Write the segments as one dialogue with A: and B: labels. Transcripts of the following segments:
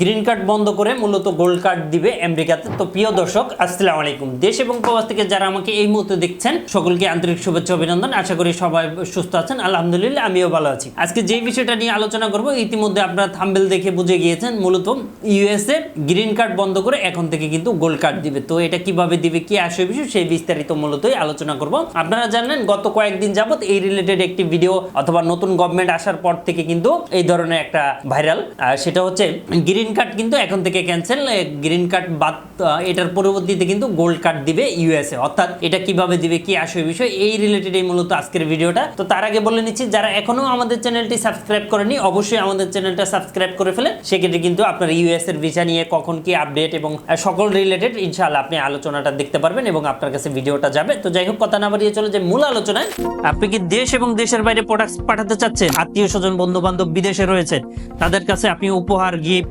A: Green card বন্ধ করে মূলত গোল্ড কার্ড দিবে আমেরিকাতে। তো প্রিয় দর্শক, আসসালামু আলাইকুম। দেশ এবং প্রবাস থেকে যারা আমাকে এই মুহূর্তে দেখছেন, সকলকে আন্তরিক শুভেচ্ছা অভিনন্দন। আশা করি সবাই সুস্থ আছেন। আলহামদুলিল্লাহ, আমিও ভালো আছি। আজকে যে বিষয়টা নিয়ে আলোচনা করব, ইতিমধ্যে আপনারা থাম্বেল দেখে বুঝে গিয়েছেন, মূলত ইউএসএ গ্রিন কার্ড বন্ধ করে এখন থেকে কিন্তু গোল্ড কার্ড দিবে। তো এটা কীভাবে দিবে, কি আসে বিষয় সেই বিস্তারিত মূলতই আলোচনা করব। আপনারা জানেন, গত কয়েকদিন যাবত এই রিলেটেড একটি ভিডিও অথবা নতুন গভর্নমেন্ট আসার পর থেকে কিন্তু এই ধরনের একটা ভাইরাল সেটা হচ্ছে গ্রিন কার্ড কিন্তু এখন থেকে ক্যান্সেল গ্রিন কার্ড বাদ এটার পরবর্তীতে কিন্তু গোল্ড কার্ড দিবে ইউএসএ অর্থাৎ এটা কীভাবে দিবে, কি আসবে বিষয়, এই রিলেটেড এই মূলত আজকের ভিডিওটা। তো তার আগে বলে নিচ্ছি, যারা এখনও আমাদের চ্যানেলটি সাবস্ক্রাইব করেনি, অবশ্যই আমাদের চ্যানেলটা সাবস্ক্রাইব করে ফেলে। সেক্ষেত্রে কিন্তু আপনার ইউএস এর ভিসা নিয়ে কখন কি আপডেট এবং সকল রিলেটেড ইনশাআল্লাহ আপনি আলোচনাটা দেখতে পারবেন এবং আপনার কাছে ভিডিওটা যাবে। তো যাই হোক, কথা না বাড়িয়ে চলে যে মূল আলোচনায়। আপনি কি দেশ এবং দেশের বাইরে প্রোডাক্ট পাঠাতে চাচ্ছেন? আত্মীয় স্বজন বন্ধু বান্ধব বিদেশে রয়েছে। তাদের কাছে আপনি উপহার গিফট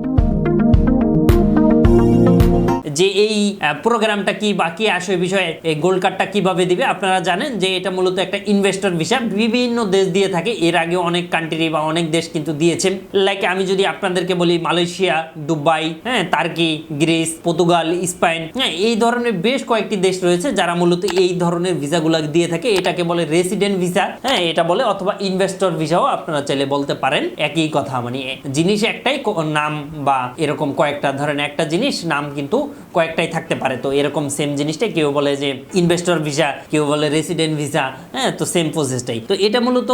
A: যে এই প্রোগ্রামটা কি বাকি আসে বিষয়ে গোল্ড কার্ডটা কীভাবে দিবে, আপনারা জানেন যে এটা মূলত একটা ইনভেস্টর ভিসা বিভিন্ন দেশ দিয়ে থাকে। এর আগে অনেক কান্ট্রি বা অনেক দেশ কিন্তু দিয়েছে লাইক আমি যদি আপনাদেরকে বলি মালয়েশিয়া, দুবাই হ্যাঁ তার্কি গ্রিস, পর্তুগাল, স্পেন হ্যাঁ এই ধরনের বেশ কয়েকটি দেশ রয়েছে যারা মূলত এই ধরনের ভিসাগুলো দিয়ে থাকে। এটাকে বলে রেসিডেন্ট ভিসা হ্যাঁ এটা বলে, অথবা ইনভেস্টর ভিসাও আপনারা চাইলে বলতে পারেন। একই কথা মানে জিনিস একটাই নাম বা এরকম কয়েকটা, ধরেন একটা জিনিস, নাম কিন্তু কয়েকটাই থাকতে পারে। তো এরকম সেম জিনিসটাই কেউ বলে যে ইনভেস্টর ভিসা কেউ বলে রেসিডেন্ট ভিসা হ্যাঁ তো সেম প্রসেসটাই তো এটা মূলত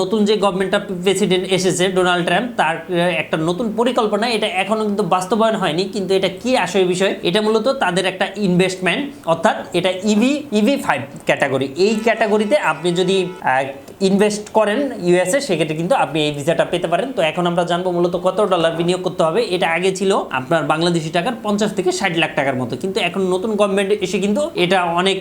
A: নতুন যে গভর্নমেন্টটা প্রেসিডেন্ট এসেছে ডোনাল্ড ট্রাম্প তার একটা নতুন পরিকল্পনা। এটা এখনও কিন্তু বাস্তবায়ন হয়নি, কিন্তু এটা কি আসে বিষয়? এটা মূলত তাদের একটা ইনভেস্টমেন্ট অর্থাৎ এটা ইভি ইভি ফাইভ ক্যাটাগরি এই ক্যাটাগরিতে আপনি যদি ইনভেস্ট করেন ইউএসএ সেক্ষেত্রে কিন্তু আপনি এই ভিসাটা পেতে পারেন। তো এখন আমরা জানব মূলত কত ডলার বিনিয়োগ করতে হবে। এটা আগে ছিল আপনার বাংলাদেশি টাকার পঞ্চাশ থেকে ষাট লাখ টাকার মতো। কিন্তু এখন নতুন গভর্নমেন্ট এসে কিন্তু এটা অনেক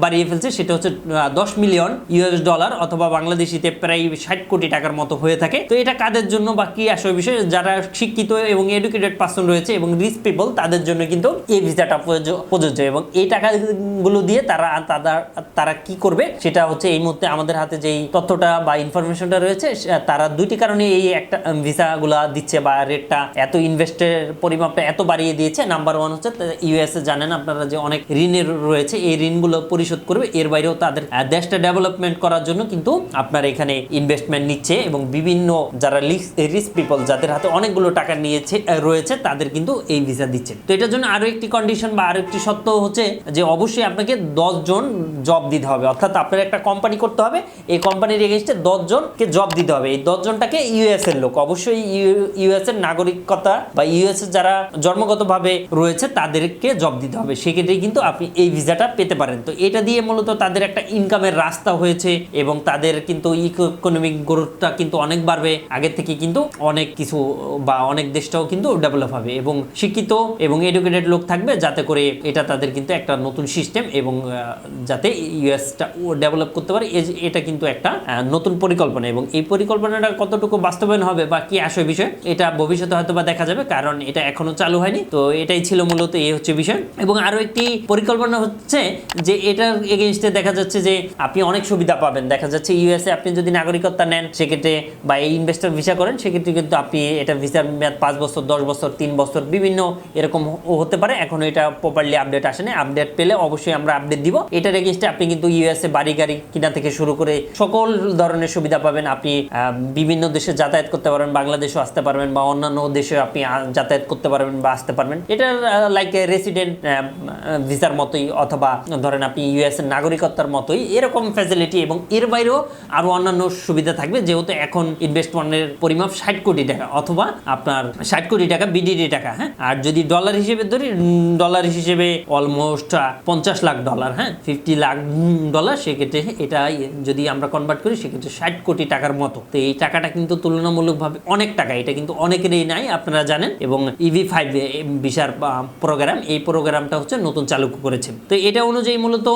A: বাড়িয়ে ফেলছে। সেটা হচ্ছে দশ মিলিয়ন ইউএস ডলার অথবা বাংলাদেশিতে প্রায় ষাট কোটি টাকার মতো হয়ে থাকে। তো এটা কাদের জন্য বা কি আসবে বিষয়, যারা শিক্ষিত এবং এডুকেটেড পার্সন রয়েছে এবং রিচ পিপল তাদের জন্য কিন্তু এই ভিসাটা প্রযোজ্য- প্রযোজ্য। এবং এই টাকাগুলো দিয়ে তারা তারা তারা কি করবে, সেটা হচ্ছে এই মুহূর্তে আমাদের হাতে যেই তথ্যটা বা ইনফরমেশনটা রয়েছে তারা দুইটি কারণে এই একটা ভিসাগুলা দিচ্ছে বা রেটটা এত ইনভেস্টের পরিমাপটা এত বাড়িয়ে দিয়েছে। নাম্বার ওয়ান হচ্ছে ইউএসএ জানেন, আপনারা যে অনেক ঋণের রয়েছে, এই ঋণগুলো পরিশোধ করবে। এর বাইরেও তাদের দেশটা ডেভেলপমেন্ট করার জন্য কিন্তু আপনার এখানে ইনভেস্টমেন্ট নিচ্ছে এবং বিভিন্ন যারা রিচ পিপল যাদের হাতে অনেকগুলো টাকা নিয়েছে রয়েছে, তাদের কিন্তু এই ভিসা দিচ্ছে। তো এটার জন্য আরও একটি কন্ডিশন বা আরও একটি শর্ত হচ্ছে যে অবশ্যই আপনাকে জন জব দিতে হবে। অর্থাৎ আপনার একটা কোম্পানি করতে হবে, এই কোম্পানির এগেনস্টে জনকে জব দিতে হবে। এই জনটাকে ইউএস এর লোক। অবশ্যই ইউএস এর নাগরিকতা বা ইউএস এর যারা জন্মগতভাবে রয়েছে তাদেরকে জব দিতে হবে। সেক্ষেত্রে কিন্তু আপনি এই ভিসাটা পেতে পারেন। তো এটা দিয়ে মূলত তাদের একটা ইনকামের রাস্তা হয়েছে এবং তাদের কিন্তু ইকোনমিক গ্রোথটা কিন্তু অনেক বাড়বে। আগের থেকে কিন্তু অনেক কিছু বা অনেক দেশটাও কিন্তু ডেভেলপ হবে এবং শিক্ষিত এবং এডুকেটেড লোক থাকবে যাতে করে এটা তাদের কিন্তু একটা নতুন সিস্টেম এবং যাতে ইউএসটা ডেভেলপ করতে পারে। এটা কিন্তু একটা নতুন পরিকল্পনা এবং এই পরিকল্পনাটা কতটুকু বাস্তবায়ন হবে বা কি আসে বিষয় এটা ভবিষ্যতে হয়তো বা দেখা যাবে কারণ এটা এখনও চালু হয়নি। তো এটাই ছিল মূলত এই হচ্ছে বিষয়। এবং আরও একটি পরিকল্পনা হচ্ছে যে এটার এগেনস্টে দেখা যাচ্ছে যে আপনি অনেক সুবিধা পাবেন। দেখা যাচ্ছে ইউএসএ আপনি যদি নাগরিকত্ব নেন, সেক্ষেত্রে বা এই ইনভেস্টর ভিসা করেন, সেক্ষেত্রে কিন্তু আপনি এটা ভিসার মেয়াদ পাঁচ বছর, দশ বছর, তিন বছর বিভিন্ন এরকম হতে পারে। এখনও এটা প্রপারলি আপডেট আসেনি। আপডেট পেলে অবশ্যই আমরা আপডেট দিব। এটার এগেনস্টে আপনি কিন্তু ইউএসএ বাড়ি, গাড়ি কিনা থেকে শুরু করে সকল ধরনের সুবিধা পাবেন। আপনি বিভিন্ন দেশে যাতায়াত করতে পারবেন, বাংলাদেশেও আসতে পারবেন বা অন্যান্য দেশে আপনি যাতায়াত করতে পারবেন বা আসতে পারবেন। এটার লাইক রেসিডেন্ট ভিসার মতোই অথবা ধরেন আপনি ইউএস এর নাগরিকত্বের মতোই এরকম ফ্যাসিলিটি এবং এর বাইরেও আরও অন্যান্য সুবিধা থাকবে। যেহেতু এখন ইনভেস্টমেন্টের পরিমাপ ষাট কোটি টাকা অথবা আপনার ষাট কোটি টাকা বিডিডি টাকা হ্যাঁ? আর যদি ডলার হিসেবে ধরি ডলার হিসেবে অলমোস্ট পঞ্চাশ লাখ ডলার হ্যাঁ? ফিফটি লাখ ডলার সেক্ষেত্রে এটা যদি আমরা কনভার্ট করি, সেক্ষেত্রে ষাট কোটি টাকার মতো। তো এই টাকাটা কিন্তু তুলনামূলকভাবে অনেক টাকা, এটা কিন্তু অনেকেরই নাই, আপনারা জানেন। এবং ইভি ফাইভ ভিসার প্রোগ্রাম এই প্রোগ্রামটা হচ্ছে নতুন চালু করেছে। তো এটা অনুযায়ী মূলত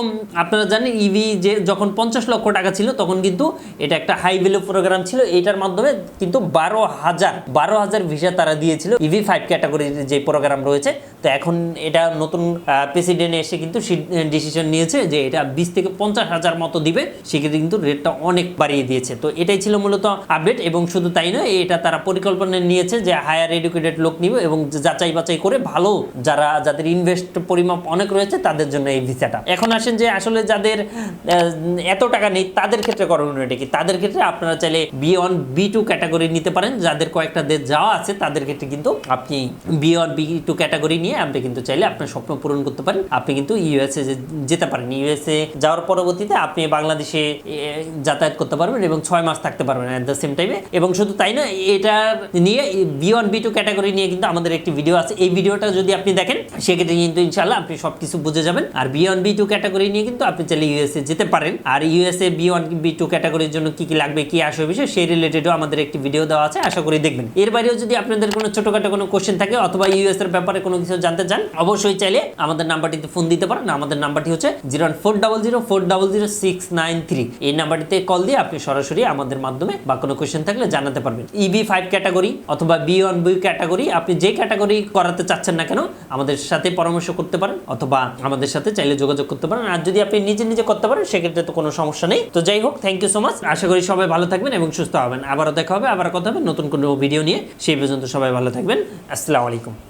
A: আপনারা জানেন ইভি যে যখন পঞ্চাশ লক্ষ টাকা ছিল, তখন কিন্তু এটা একটা হাই ভ্যালু প্রোগ্রাম ছিল। এটার মাধ্যমে কিন্তু বারো হাজার বারো হাজার ভিসা তারা দিয়েছিল ইভি ফাইভ ক্যাটাগরির যে প্রোগ্রাম রয়েছে। তো এখন এটা নতুন প্রেসিডেন্ট এসে কিন্তু ডিসিশন নিয়েছে যে এটা বিশ থেকে পঞ্চাশ হাজার মতো দিবে। সেক্ষেত্রে কিন্তু রেটটা অনেক বাড়িয়ে দিয়েছে। তো এটাই ছিল মূলত আপডেট এবং শুধু তাই নয়, এটা তারা পরিকল্পনা নিয়েছে যে হায়ার এডুকেটেড লোক নিবে এবং যাচাই বাছাই করে ভালো যারা যাদের ইনভেস্ট পরিমাপ অনেক রয়েছে, তাদের জন্য এই ভিসাটা। এখন আসেন যে আসলে যাদের এত টাকা নেই, তাদের ক্ষেত্রে করণীয়টা কি? তাদের ক্ষেত্রে আপনারা চাইলে B one B two category নিতে পারেন। যাদের কয়েকটা দেশ যাওয়া আছে, তাদের ক্ষেত্রে কিন্তু আপনি B one B two category নিয়ে আপনি কিন্তু চাইলে আপনার স্বপ্ন পূরণ করতে পারেন। আপনি কিন্তু ইউএসএ যেতে পারেন। ইউএসএ যাওয়ার পরবর্তীতে আপনি বাংলাদেশে যাতায়াত করতে পারবেন এবং ছয় মাস থাকতে পারবেন অ্যাট দ্য সেম টাইমে এবং শুধু তাই না এটা নিয়ে B one B two category নিয়ে কিন্তু আমাদের একটি ভিডিও আছে। এই ভিডিওটা যদি আপনি দেখেন সেক্ষেত্রে কিন্তু ইনশাল্লাহ আপনি সব কিছু বুঝে যাবেন। আর B one B two category নিয়ে কিন্তু আপনি চাইলে ইউএসএ যেতে পারেন। আর USA B one B two ক্যাটাগরির জন্য কি কি লাগবে, কি আসবে বিষয়, সেই রিলেটেডও আমাদের একটি ভিডিও দেওয়া আছে, আশা করি দেখবেন। এর বাইরেও যদি আপনাদের কোনো ছোটখাটো কোনো কোশ্চেন থাকে অথবা ইউএস এর ব্যাপারে কোনো কিছু জানতে চান, অবশ্যই চাইলে আমাদের নাম্বারটিতে ফোন দিতে পারেন। আমাদের নাম্বারটি হচ্ছে zero four double zero four double zero six nine three এই নাম্বারটিতে কল দিয়ে আপনি সরাসরি আমাদের মাধ্যমে বা কোনো কোশ্চেন থাকলে জানাতে পারবেন। ইবি ফাইভ ক্যাটাগরি অথবা বি ওয়ান বি ক্যাটাগরি আপনি যে ক্যাটাগরি করাতে চাচ্ছেন না কেন আমাদের সাথে পরামর্শ করতে পারেন অথবা আমাদের সাথে চাইলে যোগাযোগ করতে পারেন। আর যদি আপনি নিজে নিজে করতে পারেন, সেক্ষেত্রে তো কোনো সমস্যা নেই। তো যাই হোক থ্যাংক ইউ সো মাচ আশা করি সবাই ভালো থাকবেন এবং সুস্থ হবেন। আবারও দেখা হবে আবার কথা হবে নতুন কোনো ভিডিও নিয়ে। সেই পর্যন্ত সবাই ভালো থাকবেন। আসসালামু আলাইকুম।